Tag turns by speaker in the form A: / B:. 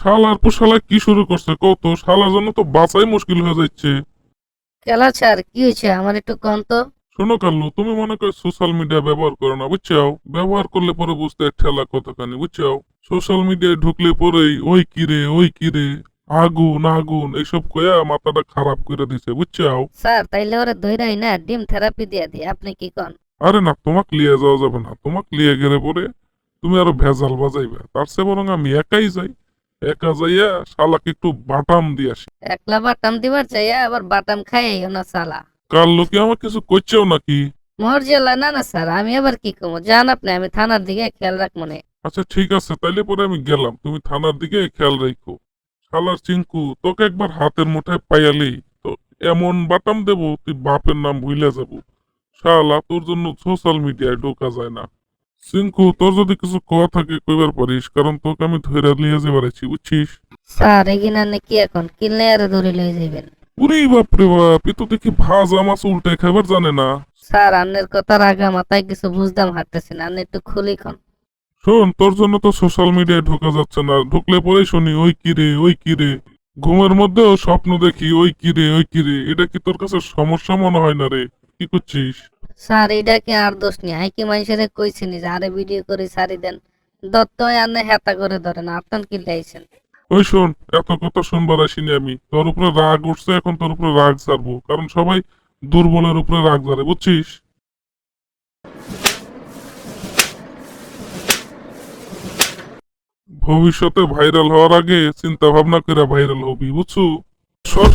A: শালার পর শালা কি শুরু করছে? কত শালার জন্য তো বাঁচাই মুশকিল হয়ে যাচ্ছে।
B: কেলা স্যার কি হয়েছে? আমার একটু কন তো।
A: শোনো কাল্লু তুমি মনে করো সোশ্যাল মিডিয়া ব্যবহার করো না বুঝছাও ব্যবহার করলে পরে বুঝতে ঠেলা কতখানি বুঝছাও সোশ্যাল মিডিয়ায় ঢুকলে পরেই ওই কিরে ওই কিরে আগুন আগুন এইসব কয়া মাথাটা খারাপ করে দিছে বুঝছাও
B: স্যার তাইলে ওরে ধৈরাই না ডিম থেরাপি দিয়ে দিই আপনি কি কন?
A: আরে না তোমাকে লিয়ে যাওয়া যাবে না তোমাকে লিয়ে গেলে পরে তুমি আরও ভেজাল বাজাইবে তার চেয়ে বরং আমি একাই যাই। একা যাইয়া শালাকে একটু বাটাম দিয়ে আসি।
B: একলা বাটাম দিবার চাইয়া আবার বাটাম খাইও না সালা
A: কাল লোকে আমার কিছু করছেও নাকি?
B: মর্জিয়ালা না না স্যার আমি আবার কি কমো? জান আপনি আমি থানার দিকে খেয়াল রাখ মনে
A: আচ্ছা ঠিক আছে তাইলে পরে আমি গেলাম। তুমি থানার দিকে খেয়াল রাখো শালার চিঙ্কু তোকে একবার হাতের মুঠায় পাইয়ালি তো এমন বাটাম দেবো তুই বাপের নাম ভুলে যাব। শালা তোর জন্য সোশ্যাল মিডিয়ায় ঢোকা যায় না। চিঙ্কু তোর যদি কিছু কথা থাকে কইবার পারিস কারণ তোকে আমি ধরে নিয়ে যাবার আছি বুঝছিস
B: স্যার এগিনা নে কি এখন কিনলে আর ধরে লয়ে যাইবেন
A: উরে বাপরে বাপ এ তো দেখি ভাজা মাছ উল্টে খাবার জানে না
B: স্যার আন্নের কথা রাগা মাথায় কিছু বুঝদাম হাঁটতেছি না আন্নে একটু খুলি খন
A: শোন তোর জন্য তো সোশ্যাল মিডিয়ায় ঢোকা যাচ্ছে না ঢুকলে পরেই শুনি ওই কিরে ওই কিরে ঘুমের মধ্যেও স্বপ্ন দেখি ওই কিরে ওই কিরে এটা কি তোর কাছে সমস্যা মনে হয় না রে? কি করছিস?
B: স্যার, এটা কি আর দোষ নেই? আই কি মানুষের কইছিনি যে আরে ভিডিও করে সারি দেন? দত্ত আনে, হেতা করে ধরেন, আপনার কি লাইছেন
A: ওই শোন, এত কথা শুনবার আসিনি আমি। তোর উপরে রাগ উঠছে, এখন তোর উপরে রাগ ছাড়বো। কারণ সবাই দুর্বলের উপরে রাগ ধরে, বুঝছিস? ভবিষ্যতে ভাইরাল হওয়ার আগে চিন্তা ভাবনা করে ভাইরাল হবি, বুঝছ? সর।